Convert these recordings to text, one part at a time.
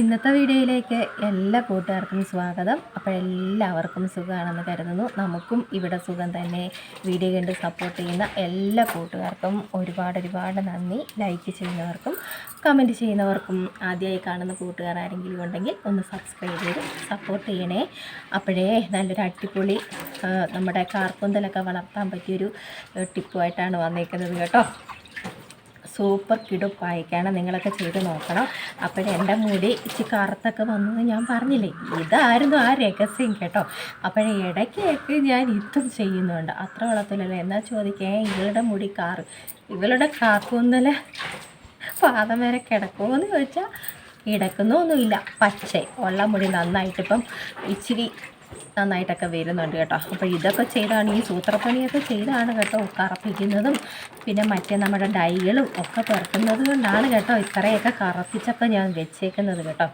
ഇന്നത്തെ വീഡിയോയിലേക്ക് എല്ലാ കൂട്ടുകാർക്കും സ്വാഗതം. അപ്പോൾ എല്ലാവർക്കും സുഖമാണെന്ന് കരുതുന്നു. നമുക്കും ഇവിടെ സുഖം തന്നെ. വീഡിയോ കണ്ട് സപ്പോർട്ട് ചെയ്യുന്ന എല്ലാ കൂട്ടുകാർക്കും ഒരുപാട് ഒരുപാട് നന്ദി. ലൈക്ക് ചെയ്യുന്നവർക്കും കമന്റ് ചെയ്യുന്നവർക്കും ആദ്യമായി കാണുന്ന കൂട്ടുകാർ ആരെങ്കിലും ഉണ്ടെങ്കിൽ ഒന്ന് സബ്സ്ക്രൈബ് ചെയ്ത് സപ്പോർട്ട് ചെയ്യണേ. അപ്പോഴേ നല്ലൊരു അടിപൊളി നമ്മുടെ കാർക്കുന്തലൊക്കെ വളർത്താൻ പറ്റിയൊരു ടിപ്പുമായിട്ടാണ് വന്നേക്കുന്നത് കേട്ടോ. സൂപ്പർ കിടുപ്പായിക്കാണ് നിങ്ങളൊക്കെ ചെയ്ത് നോക്കണം. അപ്പോൾ എന്റെ മുടി ഇച്ചി കറുത്തൊക്കെ വന്നത് ഞാൻ പറഞ്ഞില്ലേ? ഇതായിരുന്നു ആ രഹസ്യം കേട്ടോ. അപ്പോഴേ ഇടയ്ക്കൊക്കെ ഞാൻ ഇതും ചെയ്യുന്നുണ്ട്. അത്ര വളർത്തില്ലല്ലോ എന്നാൽ ചോദിക്കേ ഇവളുടെ മുടി കാറ് ഇവളുടെ കാക്കുന്നല പാദം വരെ കിടക്കുമോ എന്ന് ചോദിച്ചാൽ കിടക്കുന്നൊന്നുമില്ല. പച്ചേ ഉള്ള മുടി നന്നായിട്ടിപ്പം ഇച്ചിരി നന്നായിട്ടൊക്കെ വരുന്നുണ്ട് കേട്ടോ. അപ്പോൾ ഇതൊക്കെ ചെയ്താണ് ഈ സൂത്രപ്പണിയൊക്കെ ചെയ്താണ് കേട്ടോ കറപ്പിക്കുന്നതും. പിന്നെ മറ്റേ നമ്മുടെ ഡൈകളും ഒക്കെ പെറുക്കുന്നത് കൊണ്ടാണ് കേട്ടോ ഇത്രയൊക്കെ കറപ്പിച്ചൊക്കെ ഞാൻ വെച്ചേക്കുന്നത് കേട്ടോ.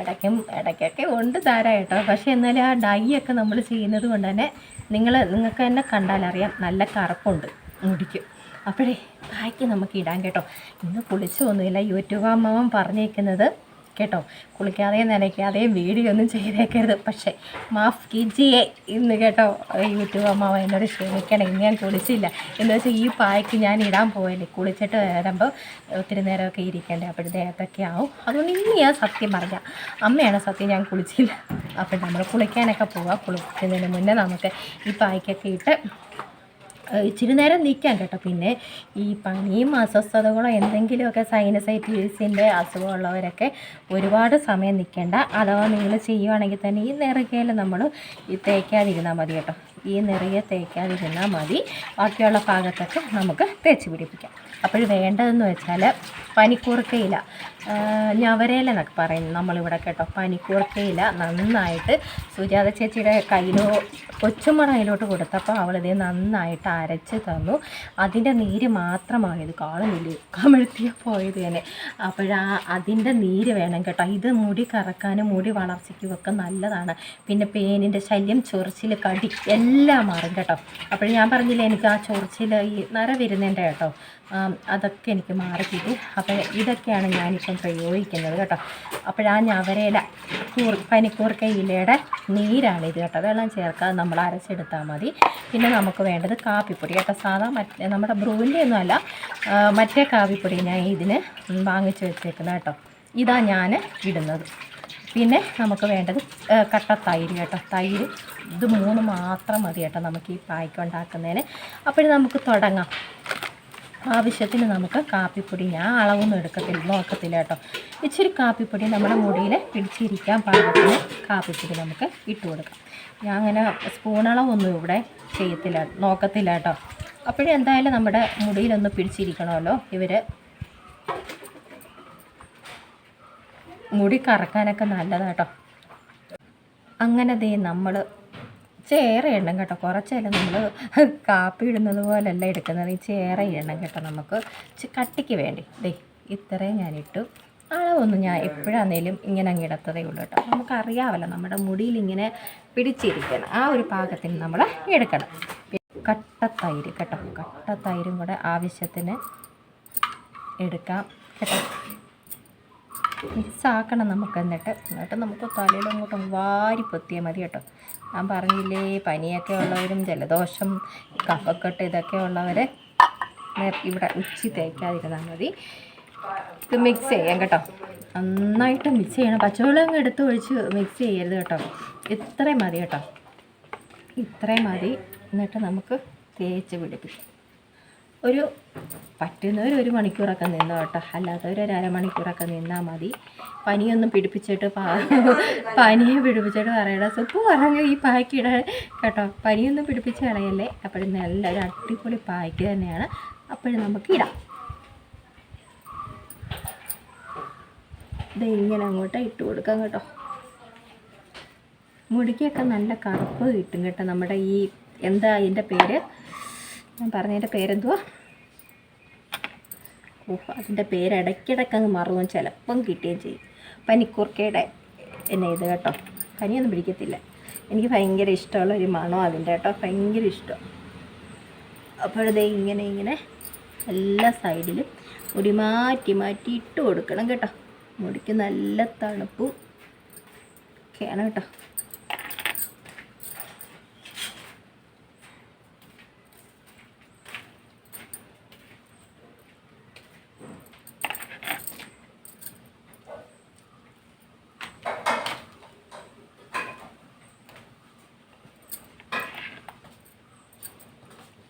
ഇടയ്ക്കും ഇടയ്ക്കൊക്കെ ഉണ്ട് ധാരാ കേട്ടോ. പക്ഷേ എന്നാലും ആ ഡൈയൊക്കെ നമ്മൾ ചെയ്യുന്നത് കൊണ്ട് തന്നെ നിങ്ങൾ നിങ്ങൾക്ക് തന്നെ കണ്ടാലറിയാം നല്ല കറുപ്പുണ്ട് മുടിക്ക്. അപ്പോഴേ ബാക്കി നമുക്ക് ഇടാൻ കേട്ടോ. ഇന്ന് കുളിച്ചൊന്നുമില്ല. യൂട്യൂബ് അമ്മാവൻ പറഞ്ഞേക്കുന്നത് കേട്ടോ. കുളിക്കാതെയും നനയ്ക്കാതെയും വീഡിയോ ഒന്നും ചെയ്തേക്കരുത്. പക്ഷേ മാഫ് കിജിയെ ഇന്ന് കേട്ടോ യൂട്യൂബ് അമ്മാവ എന്നോട് ക്ഷമിക്കണം. ഞാൻ കുളിച്ചില്ല. എന്ന് വെച്ചാൽ ഈ പായ്ക്ക് ഞാൻ ഇടാൻ പോയല്ലേ കുളിച്ചിട്ട് വരുമ്പോൾ ഒത്തിരി നേരമൊക്കെ ഇരിക്കണ്ടേ. അപ്പോൾ ദേഹത്തൊക്കെ ആവും. അതുകൊണ്ട് ഇനി ഞാൻ സത്യം പറഞ്ഞ അമ്മയാണ് സത്യം ഞാൻ കുളിച്ചില്ല. അപ്പോൾ നമ്മൾ കുളിക്കാനൊക്കെ പോവാം. കുളിക്കുന്നതിന് മുന്നേ നമുക്ക് ഈ പായ്ക്കൊക്കെ ഇട്ട് ഇച്ചിരി നേരം നിൽക്കാം കേട്ടോ. പിന്നെ ഈ പനിയും അസ്വസ്ഥതകളോ എന്തെങ്കിലുമൊക്കെ സൈനസൈറ്റീസിന്റെ അസുഖമുള്ളവരൊക്കെ ഒരുപാട് സമയം നിൽക്കേണ്ട. അഥവാ നിങ്ങൾ ചെയ്യുവാണെങ്കിൽ തന്നെ ഈ നെറുകയിൽ നമ്മൾ തേക്കാതിരുന്നാൽ മതി കേട്ടോ. ഈ നിറയെ തേക്കാതിരുന്നാൽ മതി. ബാക്കിയുള്ള ഭാഗത്തൊക്കെ നമുക്ക് തേച്ച് പിടിപ്പിക്കാം. അപ്പോൾ വേണ്ടതെന്ന് വെച്ചാൽ പനിക്കൂർക്കയില ഞവരയില എന്നൊക്കെ പറയുന്നത് നമ്മളിവിടെ കേട്ടോ. പനിക്കൂർക്കയില നന്നായിട്ട് സുജാത ചേച്ചിയുടെ കയ്യിലോ കൊച്ചുമണ കയ്യിലോട്ട് കൊടുത്തപ്പോൾ അവളിത് നന്നായിട്ട് അരച്ച് തന്നു. അതിന്റെ നീര് മാത്രമാണ് ഇത് കാണുന്നില്ല? കമിഴ്ത്തിയ പോയത് തന്നെ. അപ്പോഴാ അതിന്റെ നീര് വേണം കേട്ടോ. ഇത് മുടി കറക്കാനും മുടി വളർച്ചയ്ക്കും ഒക്കെ നല്ലതാണ്. പിന്നെ പേനിന്റെ ശല്യം ചൊറിച്ചിൽ കടി എല്ലാം മാറും കേട്ടോ. അപ്പോൾ ഞാൻ പറഞ്ഞില്ലേ എനിക്ക് ആ ചൊറിച്ചിൽ ഈ നര വരുന്നതിന്റെ കേട്ടോ ആം, അതൊക്കെ എനിക്ക് മാറി കിട്ടി. അപ്പോൾ ഇതൊക്കെയാണ് ഞാനിപ്പം പ്രയോഗിക്കുന്നത് കേട്ടോ. അപ്പോൾ അപ്പോഴാ ഞവരയില കൂർ പനിക്കൂർക്ക ഇലയുടെ ഇത് കേട്ടോ. വെള്ളം ചേർക്കാതെ നമ്മൾ അരച്ചെടുത്താൽ മതി. പിന്നെ നമുക്ക് വേണ്ടത് കാപ്പിപ്പൊടി കേട്ടോ. സാധാ മറ്റേ നമ്മുടെ ബ്രൂവിന്റെ ഒന്നുമല്ല മറ്റേ കാപ്പിപ്പൊടി ഞാൻ ഇതിന് വാങ്ങിച്ചു വെച്ചേക്കുന്നത് കേട്ടോ. ഇതാ ഞാൻ ഇടുന്നത്. പിന്നെ നമുക്ക് വേണ്ടത് കട്ട തൈര് കേട്ടോ. തൈര് ഇത് മൂന്ന് മാത്രം മതി കേട്ടോ നമുക്ക് ഈ പായ്ക്ക് ഉണ്ടാക്കുന്നതിന്. അപ്പോഴും നമുക്ക് തുടങ്ങാം. ആവശ്യത്തിന് നമുക്ക് കാപ്പിപ്പൊടി ഞാൻ അളവൊന്നും എടുക്കത്തില്ല നോക്കത്തില്ല കേട്ടോ. ഇച്ചിരി കാപ്പിപ്പൊടി നമ്മുടെ മുടിയിൽ പിടിച്ചിരിക്കാൻ പാകത്തിന് കാപ്പിപ്പൊടി നമുക്ക് ഇട്ട് കൊടുക്കാം. ഞാൻ അങ്ങനെ സ്പൂണളവൊന്നും ഇവിടെ ചെയ്യത്തില്ല നോക്കത്തില്ല കേട്ടോ. അപ്പോഴെന്തായാലും നമ്മുടെ മുടിയിലൊന്ന് പിടിച്ചിരിക്കണമല്ലോ ഇവർ മുടി കറക്കാനൊക്കെ നല്ലതാണ് കേട്ടോ അങ്ങനെ ദേ നമ്മൾ ചേറെ എണ്ണം കേട്ടോ. കുറച്ചല്ല നമ്മൾ കാപ്പി ഇടുന്നത് പോലല്ല എടുക്കുന്നത്. ഈ ചേറെ എണ്ണം കേട്ടോ നമുക്ക് കട്ടിക്ക് വേണ്ടി. ദേ ഇത്രയും ഞാൻ ഇട്ടു. അളവൊന്നും ഞാൻ എപ്പോഴാന്നേലും ഇങ്ങനെ അങ്ങ് ഇടത്തതേ ഉള്ളൂ കേട്ടോ. നമുക്കറിയാമല്ലോ നമ്മുടെ മുടിയിൽ ഇങ്ങനെ പിടിച്ചിരിക്കണം ആ ഒരു പാകത്തിന് നമ്മൾ എടുക്കണം. കട്ടത്തൈര് കേട്ടോ. കട്ടത്തൈരും കൂടെ ആവശ്യത്തിന് എടുക്കാം കേട്ടോ. മിക്സ് ആക്കണം നമുക്ക് എന്നിട്ട്. എന്നിട്ട് നമുക്ക് തലയിൽ അങ്ങോട്ടും വാരി പൊത്തിയാൽ മതി കേട്ടോ. ഞാൻ പറഞ്ഞില്ലേ പനിയൊക്കെ ഉള്ളവരും ജലദോഷം കഫക്കെട്ട് ഇതൊക്കെ ഉള്ളവർ ഇവിടെ ഉച്ചി തേക്കാതിരുന്നാൽ മതി. ഇത് മിക്സ് ചെയ്യാം കേട്ടോ. നന്നായിട്ട് മിക്സ് ചെയ്യണം. പച്ചവെള്ളം അങ്ങ് എടുത്ത് ഒഴിച്ച് മിക്സ് ചെയ്യരുത് കേട്ടോ. ഇത്രയും മതി കേട്ടോ. ഇത്രയും മതി. എന്നിട്ട് നമുക്ക് തേച്ച് പിടിപ്പിക്കാം. ഒരു പറ്റുന്നവർ ഒരു മണിക്കൂറൊക്കെ നിന്നോ കേട്ടോ. അല്ലാത്തവർ ഒരു അരമണിക്കൂറൊക്കെ നിന്നാൽ മതി. പനിയൊന്നും പിടിപ്പിച്ചിട്ട് പനിയെ പിടിപ്പിച്ചിട്ട് പറയണം സുപ്പ് പറഞ്ഞു ഈ പായ്ക്കിട കേട്ടോ. പനിയൊന്നും പിടിപ്പിച്ച് കളയല്ലേ? അപ്പോഴും നല്ല ഒരു അടിപൊളി പായ്ക്ക് തന്നെയാണ്. അപ്പോഴും നമുക്ക് ഇടാം. ഇത് ഇങ്ങനെ അങ്ങോട്ട് ഇട്ട് കൊടുക്കാം കേട്ടോ. മുടിക്കൊക്കെ നല്ല കറുപ്പ് കിട്ടും കേട്ടോ. നമ്മുടെ ഈ എന്താ അതിന്റെ പേര്? ഞാൻ പറഞ്ഞതിന്റെ പേരെന്തുവാ? ഓഹ് അതിന്റെ പേര് ഇടയ്ക്കിടയ്ക്ക് അങ്ങ് മറന്നു ചിലപ്പം കിട്ടുകയും ചെയ്യും. പനിക്കൂർക്കയുടെ എന്നെ ഇത് കേട്ടോ. പനിയൊന്നും പിടിക്കത്തില്ല. എനിക്ക് ഭയങ്കര ഇഷ്ടമുള്ള ഒരു മണം അതിന്റെ കേട്ടോ. ഭയങ്കര ഇഷ്ടം. അപ്പോഴതേ ഇങ്ങനെ ഇങ്ങനെ എല്ലാ സൈഡിലും മുടി മാറ്റി മാറ്റി ഇട്ട് കൊടുക്കണം കേട്ടോ. മുടിക്ക് നല്ല തണുപ്പും ഒക്കെയാണ് കേട്ടോ.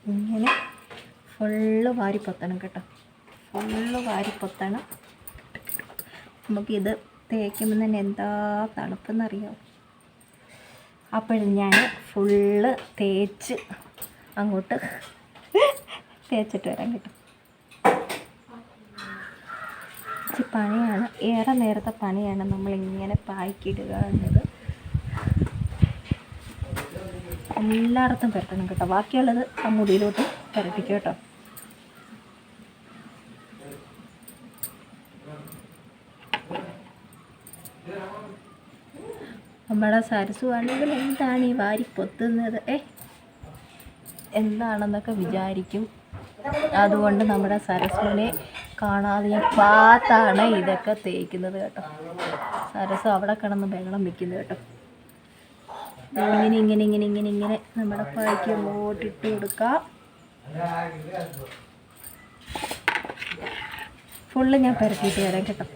ഇങ്ങനെ ഫുള്ള് വാരി പൊത്തണം കേട്ടോ. ഫുള്ള് വാരി പൊത്തണം. നമുക്കിത് തേക്കുമ്പോൾ തന്നെ എന്താ തണുപ്പെന്നറിയോ? അപ്പോഴും ഞാൻ ഫുള്ള് തേച്ച് അങ്ങോട്ട് തേച്ചിട്ട് വരാൻ കിട്ടും. പണിയാണ്. ഏറെ നേരത്തെ പണിയാണ് നമ്മളിങ്ങനെ പായ്ക്കിടുക എന്നത്. എല്ലായിടത്തും പുരട്ടണം കേട്ടോ. ബാക്കിയുള്ളത് ആ മുടിയിലോട്ട് പുരട്ടിക്കും കേട്ടോ. നമ്മുടെ സരസു ആണെങ്കിൽ എന്താണ് ഈ വാരി പൊത്തുന്നത്? ഏ? എന്താണെന്നൊക്കെ വിചാരിക്കും. അതുകൊണ്ട് നമ്മുടെ സരസുവിനെ കാണാതെ ഞാൻ പാത്താണ് ഇതൊക്കെ തേക്കുന്നത് കേട്ടോ. സരസു അവിടെ കിടന്ന് ബഹളം വയ്ക്കുന്നത് കേട്ടോ. ഇങ്ങനെ ഇങ്ങനെ ഇങ്ങനെ ഇങ്ങനെ ഇങ്ങനെ നമ്മുടെ പായ്ക്ക് അങ്ങോട്ട് ഇട്ട് കൊടുക്കാം. ഫുള്ള് ഞാൻ പരത്തിയിട്ട് വരാം കേട്ടോ.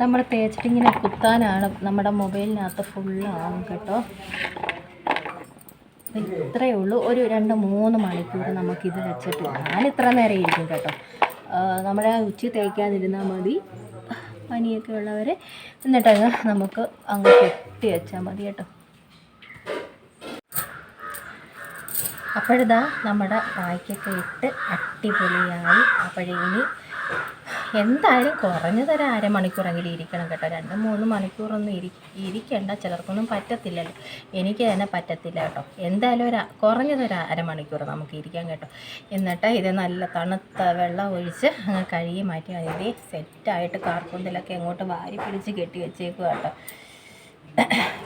നമ്മൾ തേച്ചിട്ട് ഇങ്ങനെ കുത്താനാണ് നമ്മുടെ മൊബൈലിനകത്ത് ഫുള്ളാണ് കേട്ടോ. അപ്പം ഇത്രയേ ഉള്ളൂ. ഒരു രണ്ട് മൂന്ന് മണിക്കൂർ നമുക്കിത് വെച്ചിട്ട് ഞാൻ ഇത്ര നേരം ഇരിക്കും കേട്ടോ. നമ്മുടെ ഉച്ച തേക്കാതിരുന്നാൽ മതി. പനിയൊക്കെ ഉള്ളവരെ എന്നിട്ടങ്ങ് നമുക്ക് അങ്ങ് കെട്ടി വെച്ചാൽ മതി കേട്ടോ. അപ്പോഴിതാ നമ്മുടെ വായ്ക്കൊക്കെ ഇട്ട് അടിപൊളിയായി. അപ്പോഴേ ഇനി എന്തായാലും കുറഞ്ഞത് ഒരു അരമണിക്കൂറെങ്കിലും ഇരിക്കണം കേട്ടോ. രണ്ട് മൂന്ന് മണിക്കൂറൊന്നും ഇരി ഇരിക്കേണ്ട. ചിലർക്കൊന്നും പറ്റത്തില്ലല്ലോ. എനിക്ക് തന്നെ പറ്റത്തില്ല കേട്ടോ. എന്തായാലും ഒരു കുറഞ്ഞത് ഒരു അരമണിക്കൂർ നമുക്ക് ഇരിക്കാം കേട്ടോ. എന്നിട്ട് ഇത് നല്ല തണുത്ത വെള്ളം ഒഴിച്ച് അങ്ങ് കഴുകി മാറ്റി അതിൽ സെറ്റായിട്ട് കാർപ്പൂന്തലൊക്കെ എങ്ങോട്ട് വാരി പിടിച്ച് കെട്ടി വെച്ചേക്കുക കേട്ടോ.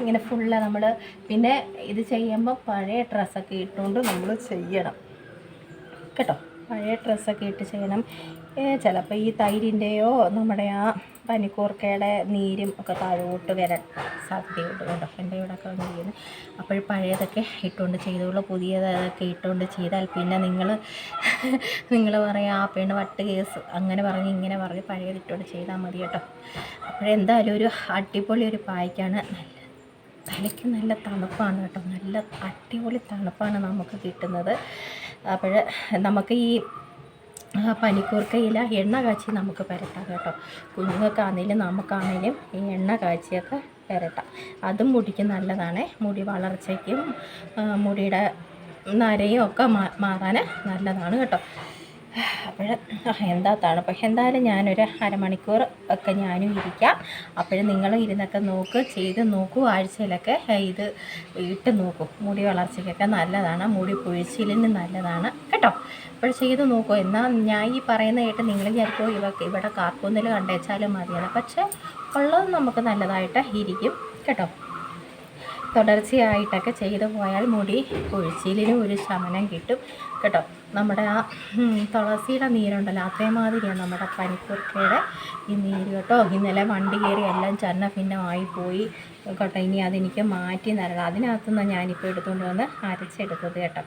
ഇങ്ങനെ ഫുള്ള് നമ്മൾ പിന്നെ ഇത് ചെയ്യുമ്പോൾ പഴയ ഡ്രസ്സൊക്കെ ഇട്ടുകൊണ്ട് നമ്മൾ ചെയ്യണം. കേട്ടോ. പഴയ ഡ്രസ്സൊക്കെ ഇട്ട് ചെയ്യണം. ചിലപ്പോൾ ഈ തൈരിന്റെയോ നമ്മുടെ ആ പനിക്കൂർക്കയുടെ നീരും ഒക്കെ താഴോട്ട് വരാൻ സാധ്യതയുണ്ട് കേട്ടോ. എന്റെ ഇവിടെയൊക്കെ വന്നിരിക്കുന്നത് അപ്പോൾ പഴയതൊക്കെ ഇട്ടുകൊണ്ട് ചെയ്തോളൂ പുതിയതൊക്കെ ഇട്ടുകൊണ്ട് ചെയ്താൽ പിന്നെ നിങ്ങൾ നിങ്ങൾ പറയാം ആ പെണ്ണ് വട്ട് കേസ്. അങ്ങനെ പറഞ്ഞ് ഇങ്ങനെ പറഞ്ഞ് പഴയത് ഇട്ടുകൊണ്ട് ചെയ്താൽ മതി കേട്ടോ. അപ്പോഴെന്തായാലും ഒരു അടിപൊളി ഒരു പായ്ക്കാണ്. നല്ല തലയ്ക്ക് നല്ല തണുപ്പാണ് കേട്ടോ. നല്ല അടിപൊളി തണുപ്പാണ് നമുക്ക് കിട്ടുന്നത്. അപ്പോൾ നമുക്ക് ഈ ആ പനിക്കൂർക്കയില എണ്ണ കാച്ചി നമുക്ക് പുരട്ടാം കേട്ടോ. കുഞ്ഞുങ്ങൾക്കാണെങ്കിലും നമുക്കാണെങ്കിലും ഈ എണ്ണ കാച്ചിയൊക്കെ പുരട്ടാം അതും മുടിക്ക് നല്ലതാണ്. മുടി വളർച്ചയ്ക്കും മുടിയുടെ നരയും ഒക്കെ മാറാൻ നല്ലതാണ് കേട്ടോ. അപ്പോൾ എന്താ തണുപ്പ്? എന്തായാലും ഞാനൊരു അരമണിക്കൂർ ഒക്കെ ഞാനും ഇരിക്കാം. അപ്പോഴും നിങ്ങളും ഇരുന്നൊക്കെ നോക്ക് ചെയ്ത് നോക്കൂ. ആഴ്ചയിലൊക്കെ ഇത് ഇട്ട് നോക്കൂ. മുടി വളർച്ചയ്ക്കൊക്കെ നല്ലതാണ്. മുടി പൊഴിച്ചിലിന് നല്ലതാണ്. കേട്ടോ. അപ്പോൾ ചെയ്ത് നോക്കൂ. എന്നാൽ ഞാൻ ഈ പറയുന്ന കേട്ട് നിങ്ങൾ ചിലപ്പോൾ ഇവ ഇവിടെ കാർക്കൂന്നിൽ കണ്ടേച്ചാലും മതിയാണ് പക്ഷേ ഉള്ളത് നമുക്ക് നല്ലതായിട്ട് ഇരിക്കും കേട്ടോ. തുടർച്ചയായിട്ടൊക്കെ ചെയ്തു പോയാൽ മുടി കൊഴിച്ചിലിനും ഒരു ശമനം കിട്ടും കേട്ടോ. നമ്മുടെ ആ തുളസിയുടെ നീരുണ്ടല്ലോ അതേമാതിരിയാണ് നമ്മുടെ പനിക്കൂർക്കയുടെ ഈ നീര് കേട്ടോ. ഇന്നലെ വണ്ടി കയറി എല്ലാം ചന്ന ഭിന്നമായി പോയി. കേട്ടോ. ഇനി അതെനിക്ക് മാറ്റി നൽകാം അതിനകത്തുനിന്ന് ഞാനിപ്പോൾ എടുത്തുകൊണ്ട് വന്ന് അരച്ചെടുത്തത് കേട്ടോ.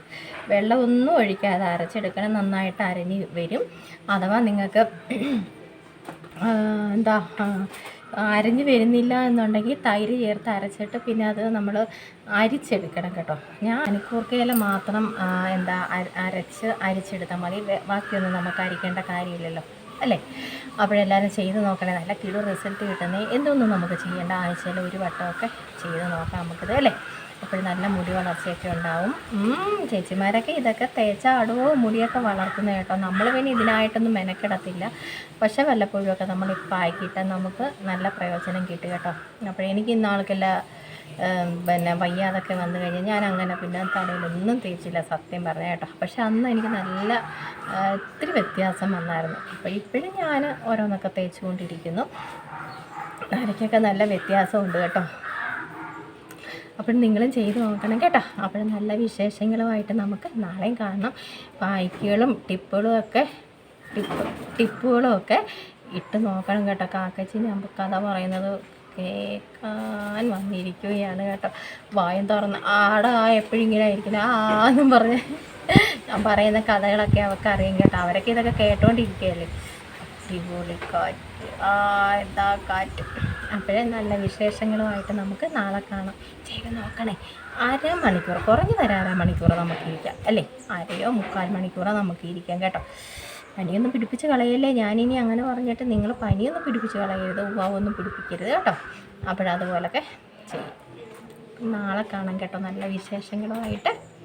വെള്ളമൊന്നും ഒഴിക്കാതെ അരച്ചെടുക്കണം. നന്നായിട്ട് അരഞ്ഞ് വരും. അഥവാ നിങ്ങൾക്ക് എന്താ അരഞ്ഞ് വരുന്നില്ല എന്നുണ്ടെങ്കിൽ തൈര് ചേർത്ത് അരച്ചിട്ട് പിന്നെ അത് നമ്മൾ അരിച്ചെടുക്കണം കേട്ടോ. ഞാൻ അനിക്കൂർക്കയില മാത്രം എന്താ അരച്ച് അരിച്ചെടുത്താൽ മതി. ബാക്കിയൊന്നും നമുക്ക് അരിക്കേണ്ട കാര്യമില്ലല്ലോ. അല്ലേ? അപ്പോഴെല്ലാവരും ചെയ്ത് നോക്കണേ. നല്ല കിടു റിസൾട്ട് കിട്ടുന്നേ. എന്തൊന്നും നമുക്ക് ചെയ്യേണ്ട ആഴ്ചയിൽ ഒരു വട്ടമൊക്കെ ചെയ്ത് നോക്കാം നമുക്കിത് അല്ലേ? അപ്പോൾ നല്ല മുടി വളർച്ചയൊക്കെ ഉണ്ടാവും. ചേച്ചിമാരൊക്കെ ഇതൊക്കെ തേച്ചാടുവോ മുടിയൊക്കെ വളർത്തുന്ന കേട്ടോ. നമ്മൾ പിന്നെ ഇതിനായിട്ടൊന്നും മെനക്കെടത്തില്ല. പക്ഷേ വല്ലപ്പോഴും ഒക്കെ നമ്മൾ ഇപ്പം ആക്കിയിട്ടാൽ നമുക്ക് നല്ല പ്രയോജനം കിട്ടും കേട്ടോ. അപ്പോൾ എനിക്ക് ഇന്നാൾക്കെല്ലാം പിന്നെ വയ്യാതൊക്കെ വന്നു കഴിഞ്ഞാൽ ഞാൻ അങ്ങനെ പിന്നെ തലയിലൊന്നും തേച്ചില്ല സത്യം പറഞ്ഞ കേട്ടോ. പക്ഷെ അന്ന് എനിക്ക് നല്ല ഒത്തിരി വ്യത്യാസം വന്നായിരുന്നു. അപ്പോൾ ഇപ്പോഴും ഞാൻ ഓരോന്നൊക്കെ തേച്ചുകൊണ്ടിരിക്കുന്നു. അരയ്ക്കൊക്കെ നല്ല വ്യത്യാസമുണ്ട് കേട്ടോ. അപ്പോൾ നിങ്ങളും ചെയ്ത് നോക്കണം കേട്ടോ. അപ്പോൾ നല്ല വിശേഷങ്ങളുമായിട്ട് നമുക്ക് നാളെയും കാണണം. പായ്ക്കുകളും ടിപ്പുകളും ഒക്കെ ടിപ്പ് ടിപ്പുകളും ഒക്കെ ഇട്ട് നോക്കണം കേട്ടോ. കാക്കച്ചി ഞാൻ കഥ പറയുന്നത് കേൾക്കാൻ വന്നിരിക്കുകയാണ് കേട്ടോ. വായും തുറന്ന് ആടെ എപ്പോഴും ഇങ്ങനെ ആയിരിക്കില്ല ആ എന്നും പറഞ്ഞ് ഞാൻ പറയുന്ന കഥകളൊക്കെ അവർക്ക് അറിയാം കേട്ടോ. അവരൊക്കെ ഇതൊക്കെ കേട്ടോണ്ടിരിക്കുകയല്ലേ? അടിപൊളി കാറ്റ്. ആ എന്താ കാറ്റ്? അപ്പോഴേ നല്ല വിശേഷങ്ങളുമായിട്ട് നമുക്ക് നാളെ കാണാം. ചെയ്ത് നോക്കണേ അരമണിക്കൂർ കുറഞ്ഞു തരാം അരമണിക്കൂർ നമുക്ക് ഇരിക്കാം അല്ലേ? അരയോ മുക്കാൽ മണിക്കൂറോ നമുക്ക് ഇരിക്കാം കേട്ടോ. പനിയൊന്നും പിടിപ്പിച്ച് കളയല്ലേ? ഞാനിനി അങ്ങനെ പറഞ്ഞിട്ട് നിങ്ങൾ പനിയൊന്നും പിടിപ്പിച്ച് കളയരുത്. ഉവാവൊന്നും പിടിപ്പിക്കരുത് കേട്ടോ. അപ്പോഴതുപോലൊക്കെ ചെയ്യും. നാളെ കാണാം കേട്ടോ. നല്ല വിശേഷങ്ങളുമായിട്ട്.